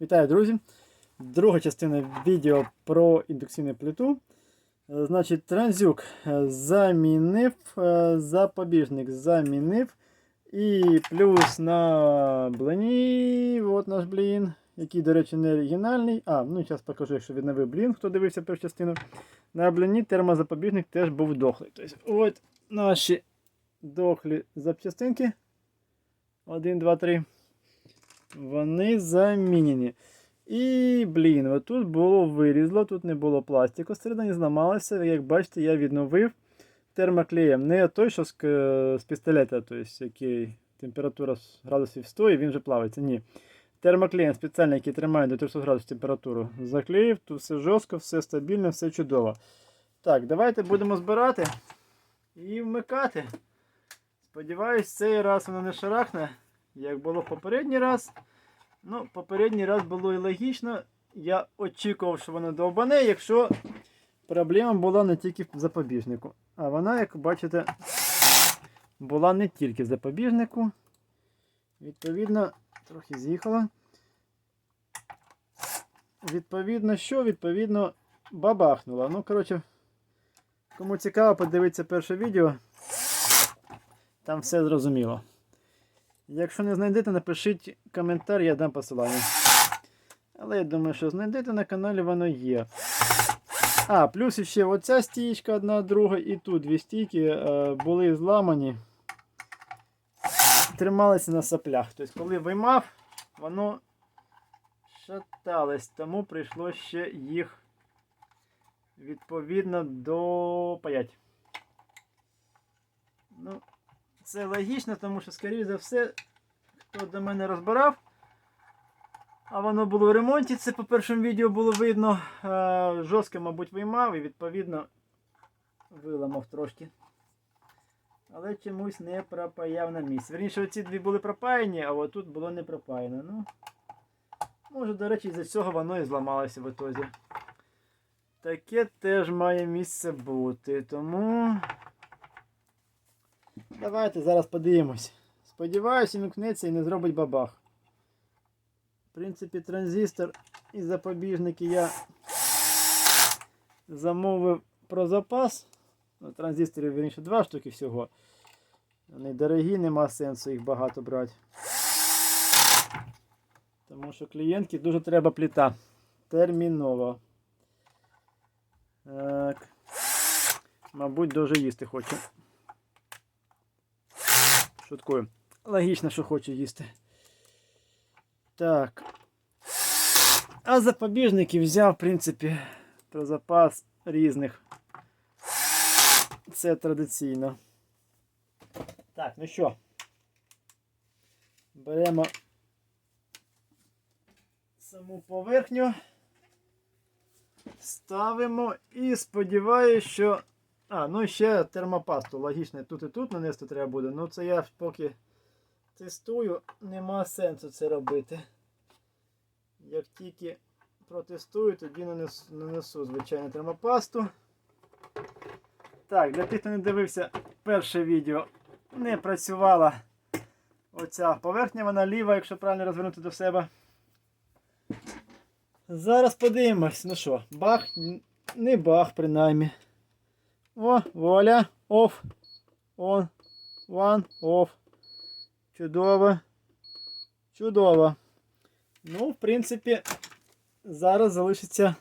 Вітаю, друзі! Друга частина відео про індукційну плиту. Е, Значить, транзюк е, замінив, е, запобіжник замінив. І плюс на блині, от наш блін, який, до речі, не оригінальний. А, ну зараз покажу, якщо відновив блін, хто дивився першу частину. На блині термозапобіжник теж був дохлий. Тобто, от наші дохлі запчастинки. 1, 2, 3. Вони замінені. І, блін, отут було вирізло, тут не було пластику, всередині зламалося. Як бачите, я відновив термоклеєм. Не той, що з, з пістолета, тобто, який температура градусів 100 і він вже плавиться. Ні. Термоклеєм спеціальний, який тримає до 300 градусів температуру. Заклеїв, тут все жорстко, все стабільно, все чудово. Так, давайте будемо збирати і вмикати. Сподіваюсь, цей раз воно не шарахне, як було попередній раз. Ну, попередній раз було і логічно. Я очікував, що воно довбане, якщо проблема була не тільки в запобіжнику. А вона, як бачите, була не тільки в запобіжнику. Відповідно, трохи з'їхала. Відповідно, що? Відповідно, бабахнула. Ну, коротше, кому цікаво, подивитися перше відео. Там все зрозуміло. Якщо не знайдете, напишіть коментар, я дам посилання. Але я думаю, що знайдете на каналі воно є. А, плюс ще оця стійка, одна, друга, і тут дві стійки е, були зламані. Трималися на соплях. Тобто, коли виймав, воно шаталось, тому прийшлося ще їх відповідно допаять. Ну, це логічно, тому що, скоріше за все, хто до мене розбирав, а воно було в ремонті, це по першому відео було видно. Е, Жорстко, мабуть, виймав і відповідно виламав трошки. Але чомусь не пропаяв на місці. Верніше, оці дві були пропаяні, а отут було не пропаяно. Ну, може, до речі, із-за цього воно і зламалося в ітозі. Таке теж має місце бути. Тому. Давайте зараз подивимось. Сподіваюся, вімкнеться і не зробить бабах. В принципі, транзистор і запобіжники я замовив про запас. Ну, Транзисторів вірніше два штуки всього. Вони дорогі, нема сенсу їх багато брати. Тому що клієнтки дуже треба пліта. Терміново. Так. Мабуть, дуже їсти хоче. Шуткую. Логічно, що хоче їсти. Так. А запобіжники взяв, в принципі, про запас різних. Це традиційно. Так, ну що? Беремо саму поверхню. Ставимо і сподіваюся, що а, ну і ще термопасту. Логічно, тут і тут нанести треба буде. Ну це я поки тестую, нема сенсу це робити. Як тільки протестую, тоді нанесу, нанесу звичайно термопасту. Так, для тих, хто не дивився перше відео, не працювала оця поверхня, вона ліва, якщо правильно розвернути до себе. Зараз подивимось. Ну що, бах, не бах, принаймні. О, воля, оф. Он. One, оф. Чудово. Чудово. Ну, в принципі, зараз залишиться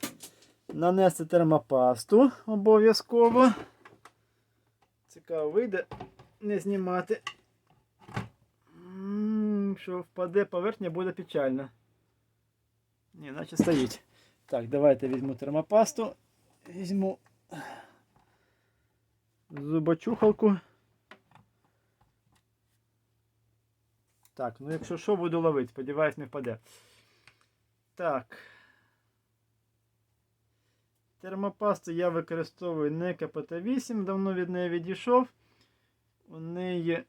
нанести термопасту обов'язково. Цікаво вийде не знімати. Що впаде поверхня, буде печально. Ні, наче стоїть. Так, давайте візьму термопасту. Візьму зубочухалку. Так, ну якщо що, буду ловити, сподіваюсь, не впаде. Так. Термопасту я використовую не КПТ-8, давно від неї відійшов. У неї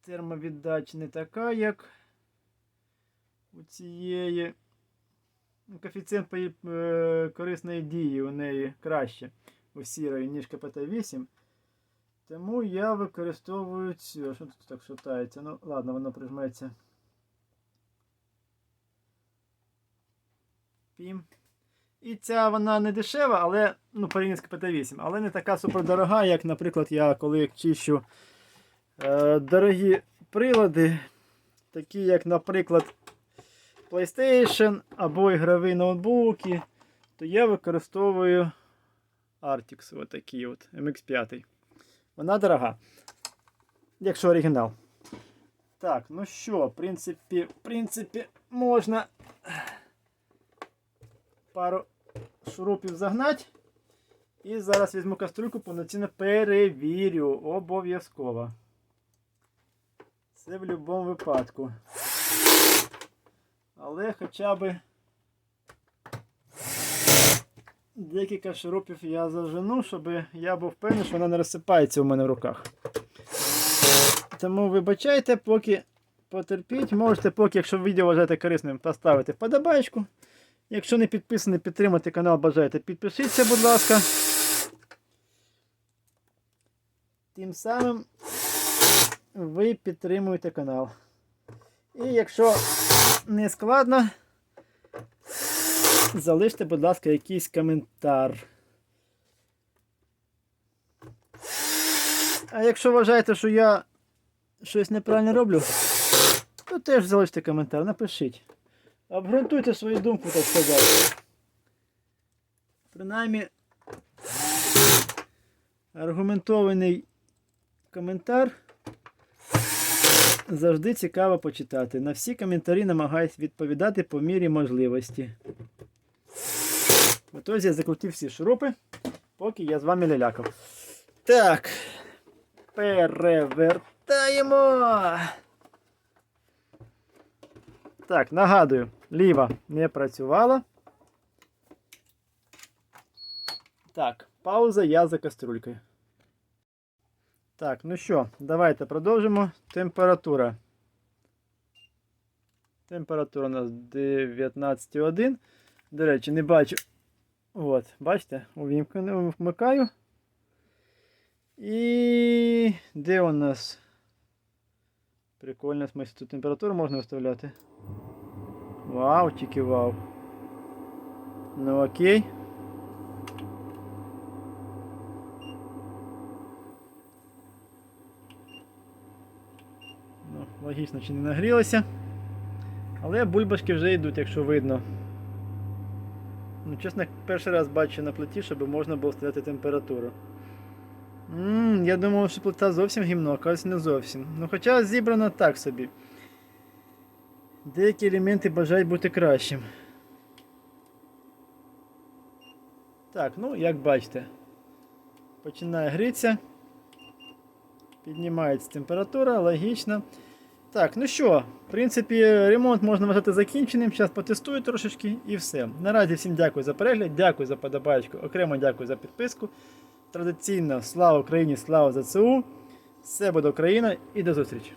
термовіддач не така, як у цієї. Ну, Коефіцієнт е, корисної дії у неї краще у сірої, ніж КПТ-8. Тому я використовую цю. Що тут так шатається? Ну, ладно, воно прижметься. Пім. І ця вона не дешева, але ну, порівняно з КПТ-8, але не така супердорога, як, наприклад, я коли чищу е, дорогі прилади, такі як, наприклад, PlayStation або ігрові ноутбуки, то я використовую Artix, отакий от MX5. Вона дорога. Якщо оригінал. Так, ну що, в принципі, в принципі, можна пару шурупів загнати. І зараз візьму кастрюльку, повноцінно перевірю. Обов'язково. Це в будь-якому випадку. Але хоча б декілька шурупів я зажену, щоб я був впевнений, що вона не розсипається у мене в руках. Тому вибачайте, поки потерпіть. Можете, поки, якщо відео вважаєте корисним, поставити вподобайку. Якщо не підписані, підтримати канал бажаєте, підпишіться, будь ласка. Тим самим ви підтримуєте канал. І якщо не складно, залиште, будь ласка, якийсь коментар. А якщо вважаєте, що я щось неправильно роблю, то теж залиште коментар, напишіть. Обґрунтуйте свою думку, так сказати. Принаймні, аргументований коментар завжди цікаво почитати. На всі коментарі намагаюсь відповідати по мірі можливості. Отож я закрутив всі шурупи, поки я з вами лялякав. Так. Перевертаємо. Так, нагадую, ліва не працювала. Так, пауза, я за каструлькою. Так, ну що, давайте продовжимо. Температура. Температура у нас 19,1. До речі, не бачу. От, бачите, увімкну, вмикаю. І де у нас? Прикольно, смысле, тут температуру можна виставляти. Вау, тільки вау. Ну окей. Ну, логічно, чи не нагрілося. Але бульбашки вже йдуть, якщо видно. Ну, чесно, перший раз бачу на плиті, щоб можна було вставляти температуру. Ммм, я думав, що плита зовсім гімно, оказується не зовсім. Ну хоча зібрано так собі. Деякі елементи бажають бути кращим. Так, ну як бачите, починає грітися. Піднімається температура, логічно. Так, ну що, в принципі, ремонт можна вважати закінченим. Зараз потестую трошечки і все. Наразі всім дякую за перегляд, дякую за подобачку, окремо дякую за підписку. Традиційно слава Україні, слава ЗСУ. Все буде Україна і до зустрічі!